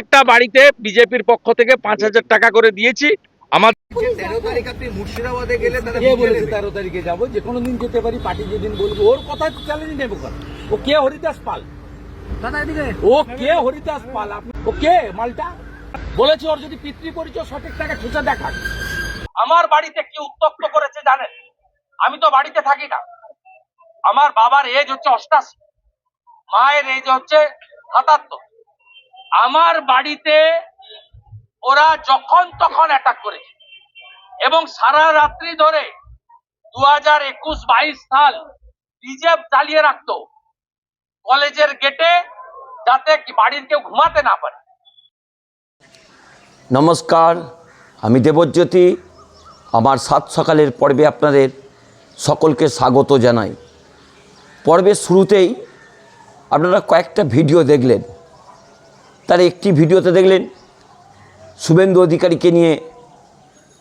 প্রত্যেকটা বাড়িতে বিজেপির পক্ষ থেকে পাঁচ হাজার টাকা করে দিয়েছি। আমার তেরো তারিখ আপনি মুর্শিদাবাদে গেলে কে বলেছে তেরো তারিখে যাব? যে কোনো দিন যেতে পারি পার্টি যেদিন বলব। ওর চ্যালেঞ্জ নেব ও কে হরিদাস পাল? ও কে হরিদাস পাল? আপনি ও কে মালটা? বলেছে ওর যদি পিতৃ পরিচয় সঠিক দেখান আমার বাড়িতে কি উত্তপ্ত করেছে জানেন? আমি তো বাড়িতে থাকি না। আমার বাবার এজ হচ্ছে অষ্টাশি। মায়ের এজ হচ্ছে সাতাত্তর। আমার বাড়িতে ওরা যখন তখন অ্যাটাক করেছে। এবং সারা রাত্রি ধরে দু হাজার একুশ বাইশ সাল রিজার্ভ চালিয়ে রাখতো কলেজের গেটে যাতে বাড়ির কেউ ঘুমাতে না পারে। নমস্কার, আমি দেবজ্যোতি। আমার সাত সকালের পর্বে আপনাদের সকলকে স্বাগত জানাই। পর্বের শুরুতেই আপনারা কয়েকটা ভিডিও দেখলেন। তার একটি ভিডিওতে দেখলেন শুভেন্দু অধিকারীকে নিয়ে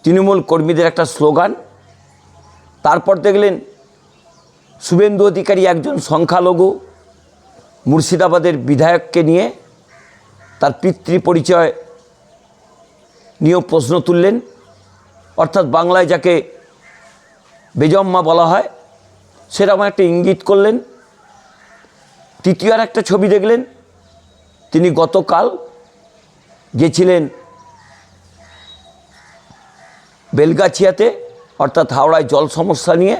তৃণমূল কর্মীদের একটা স্লোগান। তারপর দেখলেন শুভেন্দু অধিকারী একজন সংখ্যালঘু, মুর্শিদাবাদের বিধায়ককে নিয়ে তার পিতৃ পরিচয় নিয়েও প্রশ্ন তুললেন। অর্থাৎ বাংলায় যাকে বেজম্মা বলা হয়, সেরকম একটা ইঙ্গিত করলেন। তৃতীয় আর একটা ছবি দেখলেন তিনি গতকাল গেছিলেন বেলগাছিয়াতে, অর্থাৎ হাওড়ায় জল সমস্যা নিয়ে।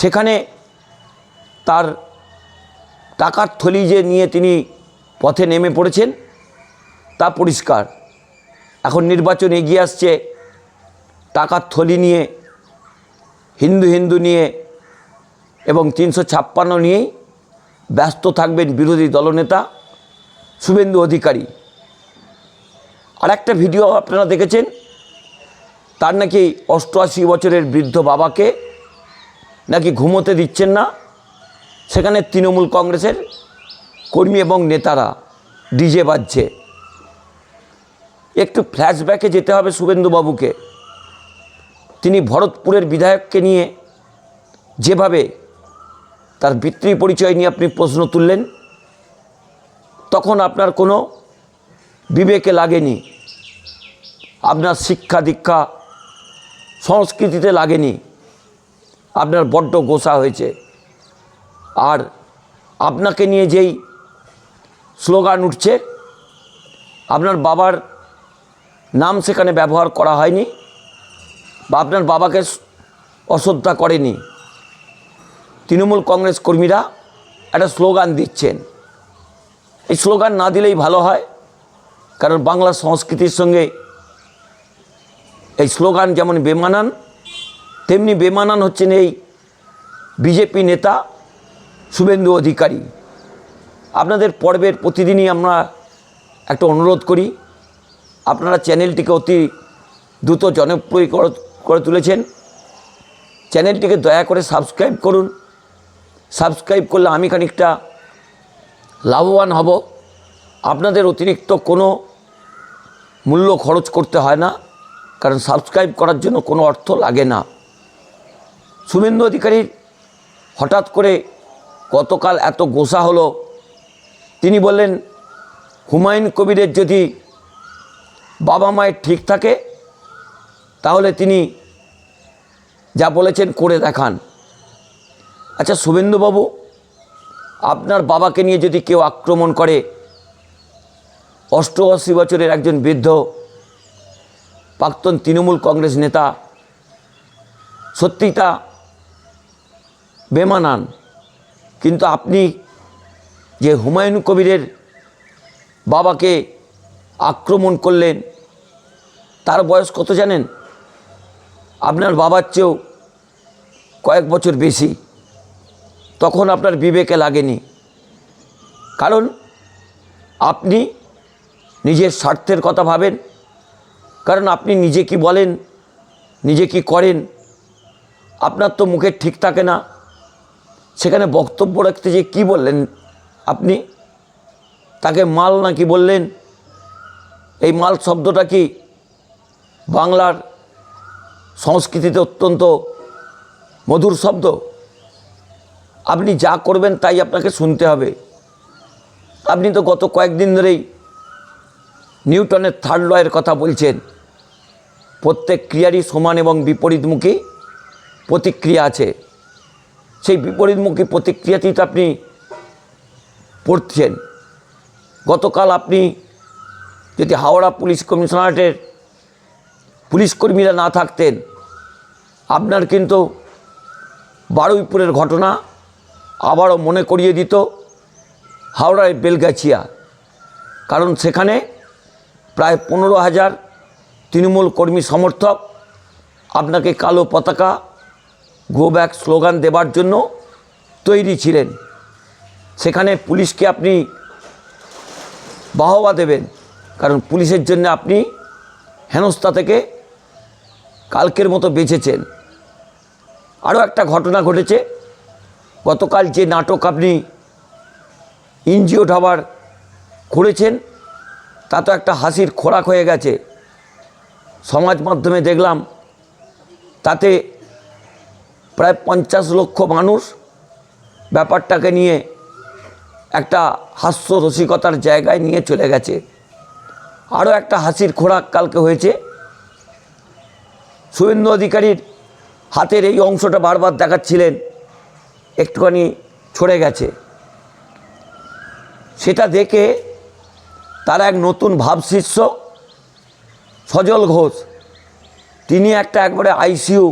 সেখানে তার টাকার থলি যে নিয়ে তিনি পথে নেমে পড়েছেন, তা পরিষ্কার। এখন নির্বাচন এগিয়ে আসছে, টাকার থলি নিয়ে, হিন্দু হিন্দু নিয়ে এবং তিনশো ছাপ্পান্ন নিয়েই ব্যস্ত থাকবেন বিরোধী দলনেতা। শুভেন্দু অধিকারী। আর একটা ভিডিও আপনারা দেখেছেন? তার নাকি অষ্টআশি বছরের বৃদ্ধ বাবাকে নাকি ঘুমোতে দিচ্ছেন না? সেখানে তৃণমূল কংগ্রেসের কর্মী এবং নেতারা ডিজে বাজছে। একটু ফ্ল্যাশব্যাকে যেতে হবে শুভেন্দুবাবুকে। তিনি ভরতপুরের বিধায়ককে নিয়ে যেভাবে তার পিতৃ পরিচয় নিয়ে আপনি প্রশ্ন তুললেন তখন আপনার কোনো বিবেকে লাগেনি। আপনার শিক্ষা দীক্ষা সংস্কৃতিতে লাগেনি। আপনার বড্ড গোসা হয়েছে। আর আপনাকে নিয়ে যেই স্লোগান উঠছে, আপনার বাবার নাম সেখানে ব্যবহার করা হয়নি বা আপনার বাবাকে অশ্রদ্ধা করেনি। তৃণমূল কংগ্রেস কর্মীরা একটা স্লোগান দিচ্ছেন। স্লোগান না দিলেই ভালো হয়, কারণ বাংলা সংস্কৃতির সঙ্গে এই স্লোগান যেমন বেমানান, তেমনি বেমানান হচ্ছেন এই বিজেপি নেতা শুভেন্দু অধিকারী। আপনাদের পর্বের প্রতিদিনই আমরা একটা অনুরোধ করি, আপনারা চ্যানেলটিকে অতি দ্রুত জনপ্রিয় করে- করে তুলেছেন। চ্যানেলটিকে দয়া করে সাবস্ক্রাইব করুন। সাবস্ক্রাইব করলে আমি খানিকটা লাভবান হব। আপনাদের অতিরিক্ত কোনো মূল্য খরচ করতে হয় না, কারণ সাবস্ক্রাইব করার জন্য কোনো অর্থ লাগে না। শুভেন্দু অধিকারীর হঠাৎ করে গতকাল এত গোসা হলো। তিনি বললেন, হুমায়ুন কবিরের যদি বাবা মায়ের ঠিক থাকে, তাহলে তিনি যা বলেছেন করে দেখান। আচ্ছা শুভেন্দুবাবু আপনার বাবাকে নিয়ে যদি কেউ আক্রমণ করে, অষ্টআশি বছরের একজন বৃদ্ধ, প্রাক্তন তৃণমূল কংগ্রেস নেতা, সত্যিই তা বেমানান। কিন্তু আপনি যে হুমায়ুন কবিরের বাবাকে আক্রমণ করলেন, তার বয়স কত জানেন? আপনার বাবার চেয়েও কয়েক বছর বেশি। তখন আপনার বিবেকে লাগেনি। কারণ আপনি নিজের স্বার্থের কথা ভাবেন। কারণ আপনি নিজে কি বলেন, নিজে কি করেন, আপনার তো মুখে ঠিক থাকে না। সেখানে বক্তব্য রাখতে যে কী বললেন আপনি? তাকে মাল নাকি বললেন? এই মাল শব্দটা কি বাংলার সংস্কৃতিতে অত্যন্ত মধুর শব্দ? আপনি যা করবেন তাই আপনাকে শুনতে হবে। আপনি তো গত কয়েকদিন ধরেই নিউটনের থার্ড লয়ের কথা বলছেন। প্রত্যেক ক্রিয়ারই সমান এবং বিপরীতমুখী প্রতিক্রিয়া আছে। সেই বিপরীতমুখী প্রতিক্রিয়াতেই তো আপনি পড়ছেন। গতকাল আপনি যদি হাওড়া পুলিশ কমিশনারেটের পুলিশ কর্মীরা না থাকতেন, আপনার কিন্তু বারুইপুরের ঘটনা আবারও মনে করিয়ে দিত, হাওড়ায় বেলগাছিয়া। কারণ সেখানে প্রায় পনেরো হাজার তৃণমূল কর্মী সমর্থক, আপনাকে কালো পতাকা গো ব্যাক স্লোগান দেবার জন্য তৈরি ছিলেন। সেখানে পুলিশকে আপনি বাহবা দেবেন, কারণ পুলিশের জন্য আপনি হেনস্থা থেকে কালকের মতো বেঁচেছেন। আরও একটা ঘটনা ঘটেছে গতকাল যে নাটক আপনি ইনজিও ঢাবার করেছেন, তা তো একটা হাসির খোরাক হয়ে গেছে। সমাজ মাধ্যমে দেখলাম, তাতে প্রায় পঞ্চাশ লক্ষ মানুষ ব্যাপারটাকে নিয়ে একটা হাস্য রসিকতার জায়গায় নিয়ে চলে গেছে। আরও একটা হাসির খোরাক কালকে হয়েছে। শুভেন্দু অধিকারীর হাতের এই অংশটা বারবার দেখাচ্ছিলেন। একটুখানি ছড়ে গেছে। সেটা দেখে তার এক নতুন ভাবশিষ্য, সজল ঘোষ, তিনি একটা একবারে আইসিইউ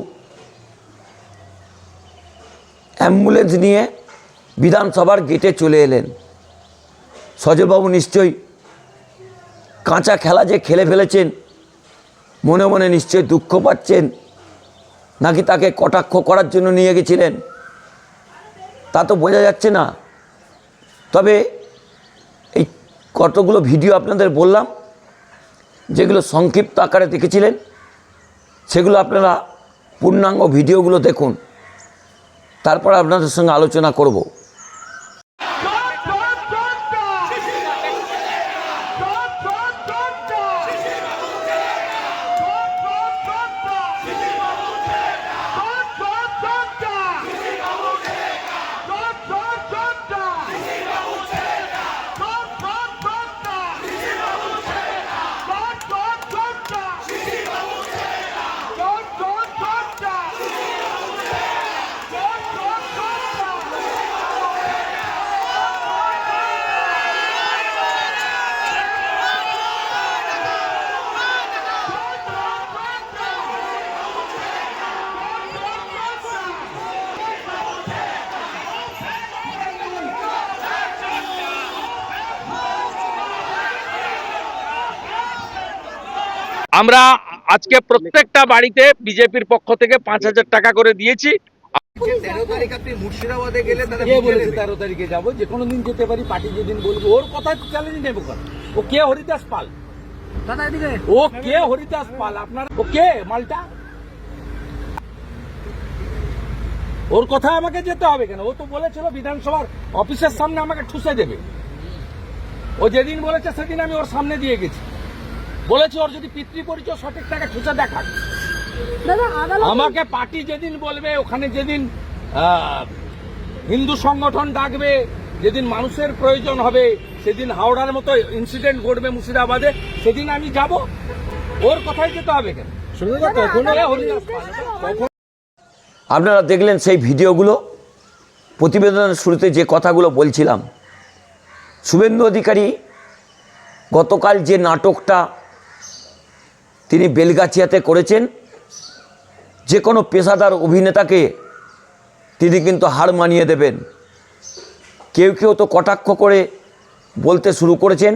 অ্যাম্বুলেন্স নিয়ে বিধানসভার গেটে চলে এলেন। সজলবাবু নিশ্চয়ই কাঁচা খেলা যে খেলে ফেলেছেন, মনে মনে নিশ্চয়ই দুঃখ পাচ্ছেন, নাকি তাকে কটাক্ষ করার জন্য নিয়ে গেছিলেন? তা তো বোঝা যাচ্ছে না। তবে এই কতগুলো ভিডিও আপনাদের বললাম, যেগুলো সংক্ষিপ্ত আকারে দেখেছিলেন, সেগুলো আপনারা পূর্ণাঙ্গ ভিডিওগুলো দেখুন। তারপর আপনাদের সঙ্গে আলোচনা করব। আমরা আজকে প্রত্যেকটা বাড়িতে বিজেপির পক্ষ থেকে পাঁচ হাজার টাকা করে দিয়েছি। তেরো তারিখ আপনি মুর্শিদাবাদে গেলে বলেছে তেরো তারিখে যাব? যে কোনো দিন যেতে পারি পার্টি যেদিন বলবে। ওর কথা চ্যালেঞ্জ নেব কেন? ও কে? হরিদাস পাল। ও কে? হরিদাস পাল। আপনার ও কে? মালটা? ওর কথা আমাকে যেতে হবে কেন? ও তো বলেছিল বিধানসভার অফিসের সামনে আমাকে ঠুসে দেবে। ও যেদিন বলেছে সেদিন আমি ওর সামনে দিয়ে গেছি। বলেছে ওর যদি পিতৃ পরিচয় সঠিক টাকা ঠুসে দেখাক। আমাকে পার্টি যেদিন বলবে ওখানে যেদিন হিন্দু সংগঠন ডাকবে যেদিন মানুষের প্রয়োজন হবে সেদিন হাওড়ার মতো ইনসিডেন্ট ঘটবে মুর্শিদাবাদে সেদিন আমি যাব। ওর কথাই যেতে হবে কেন? আপনারা দেখলেন সেই ভিডিওগুলো? প্রতিবেদনের শুরুতে যে কথাগুলো বলছিলাম শুভেন্দু অধিকারী গতকাল যে নাটকটা তিনি বেলগাছিয়াতে করেছেন। যে কোনো পেশাদার অভিনেতাকে তিনি কিন্তু হার মানিয়ে দেবেন। কেউ কেউ তো কটাক্ষ করে বলতে শুরু করেছেন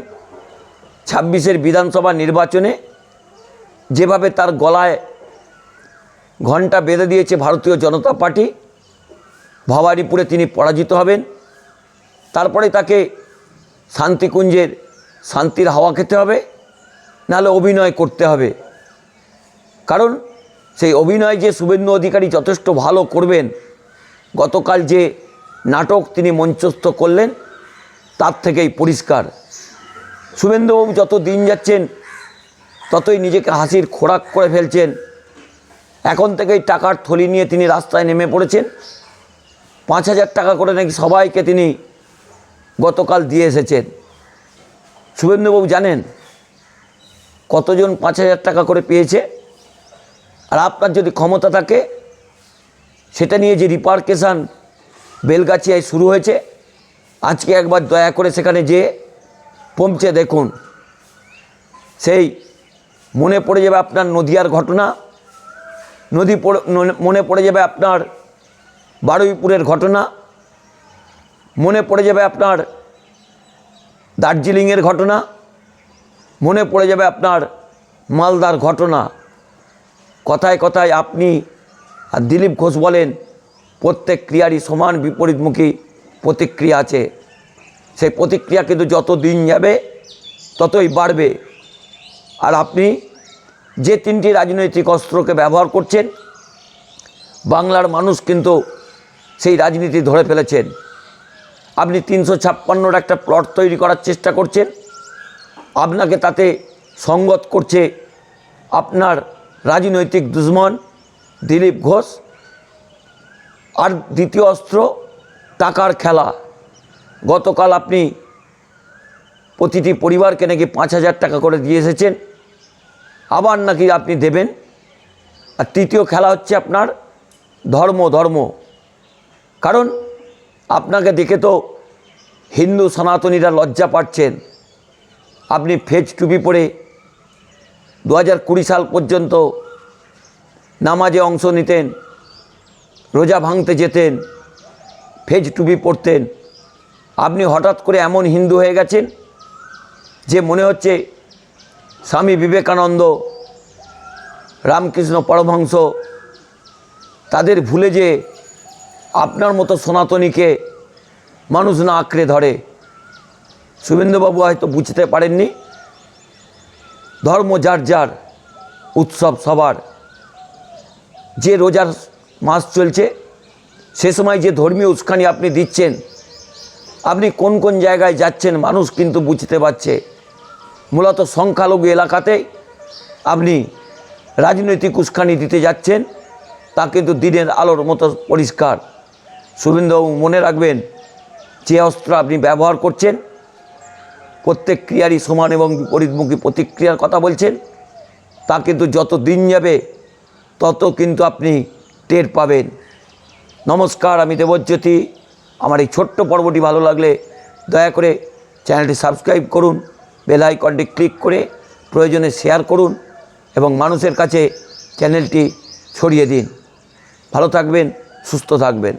ছাব্বিশের বিধানসভা নির্বাচনে। যেভাবে তার গলায় ঘণ্টা বেঁধে দিয়েছে ভারতীয় জনতা পার্টি, ভবানীপুরে তিনি পরাজিত হবেন। তারপরে তাকে শান্তিকুঞ্জের শান্তির হাওয়া খেতে হবে, নাহলে অভিনয় করতে হবে। কারণ সেই অভিনয় যে শুভেন্দু অধিকারী যথেষ্ট ভালো করবেন, গতকাল যে নাটক তিনি মঞ্চস্থ করলেন, তার থেকেই পরিষ্কার। শুভেন্দুবাবু যত দিন যাচ্ছেন, ততই নিজেকে হাসির খোরাক করে ফেলছেন। এখন থেকেই টাকার থলি নিয়ে তিনি রাস্তায় নেমে পড়েছেন। পাঁচ হাজার টাকা করে নাকি সবাইকে তিনি গতকাল দিয়ে এসেছেন। শুভেন্দুবাবু জানেন কতজন পাঁচ হাজার টাকা করে পেয়েছে? আর আপনার যদি ক্ষমতা থাকে, সেটা নিয়ে যে রিপার্কেশান বেলগাছিয়ায় শুরু হয়েছে, আজকে একবার দয়া করে সেখানে যেয়ে পৌঁছে দেখুন। সেই মনে পড়ে যাবে আপনার নদিয়ার ঘটনা, নদী মনে পড়ে যাবে আপনার বারুইপুরের ঘটনা, মনে পড়ে যাবে আপনার দার্জিলিংয়ের ঘটনা, মনে পড়ে যাবে আপনার মালদার ঘটনা। কথায় কথায় আপনি আর দিলীপ ঘোষ বলেন, প্রত্যেক ক্রিয়ারই সমান বিপরীতমুখী প্রতিক্রিয়া আছে। সেই প্রতিক্রিয়া কিন্তু যত দিন যাবে, ততই বাড়বে। আর আপনি যে তিনটি রাজনৈতিক অস্ত্রকে ব্যবহার করছেন, বাংলার মানুষ কিন্তু সেই রাজনীতি ধরে ফেলেছেন। আপনি তিনশো ছাপ্পান্নর একটা প্লট তৈরি করার চেষ্টা করছেন। আপনাকে তাতে সঙ্গত করছে আপনার রাজনৈতিক দুশ্মন, দিলীপ ঘোষ আর দ্বিতীয় অস্ত্র, টাকার খেলা। গতকাল আপনি প্রতিটি পরিবারকে নাকি পাঁচ হাজার টাকা করে দিয়ে এসেছেন। আবার নাকি আপনি দেবেন। আর তৃতীয় খেলা হচ্ছে আপনার ধর্ম ধর্ম। কারণ আপনাকে দেখে তো হিন্দু সনাতনীরা লজ্জা পাচ্ছেন। আপনি ফেজ টুপি পরে দু হাজার কুড়ি সাল পর্যন্ত নামাজে অংশ নিতেন, রোজা ভাঙতে যেতেন, ফেজ টুপি পড়তেন। আপনি হঠাৎ করে এমন হিন্দু হয়ে গেছেন যে মনে হচ্ছে স্বামী বিবেকানন্দ, রামকৃষ্ণ পরমহংস তাদের ভুলে যে আপনার মতো সনাতনীকে মানুষ না আঁকড়ে ধরে। শুভেন্দুবাবু হয়তো বুঝতে পারেননি। ধর্ম যার যার উৎসব সবার। যে রোজার মাস চলছে, সে সময় যে ধর্মীয় উস্কানি আপনি দিচ্ছেন, আপনি কোন কোন জায়গায় যাচ্ছেন মানুষ কিন্তু বুঝতে পারছে। মূলত সংখ্যালঘু এলাকাতে আপনি রাজনৈতিক উস্কানি দিতে যাচ্ছেন, তা কিন্তু দিনের আলোর মতো পরিষ্কার। শুভেন্দুবাবু মনে রাখবেন, যে অস্ত্র আপনি ব্যবহার করছেন প্রত্যেক ক্রিয়ারই সমান এবং বিপরীতমুখী প্রতিক্রিয়ার কথা বলছেন। তা কিন্তু যত দিন যাবে, তত কিন্তু আপনি টের পাবেন। নমস্কার, আমি দেবজ্যোতি। আমার এই ছোট্ট পর্বটি ভালো লাগলে দয়া করে চ্যানেলটি সাবস্ক্রাইব করুন, বেল আইকনটি ক্লিক করে প্রয়োজনে শেয়ার করুন এবং মানুষের কাছে চ্যানেলটি ছড়িয়ে দিন। ভালো থাকবেন, সুস্থ থাকবেন।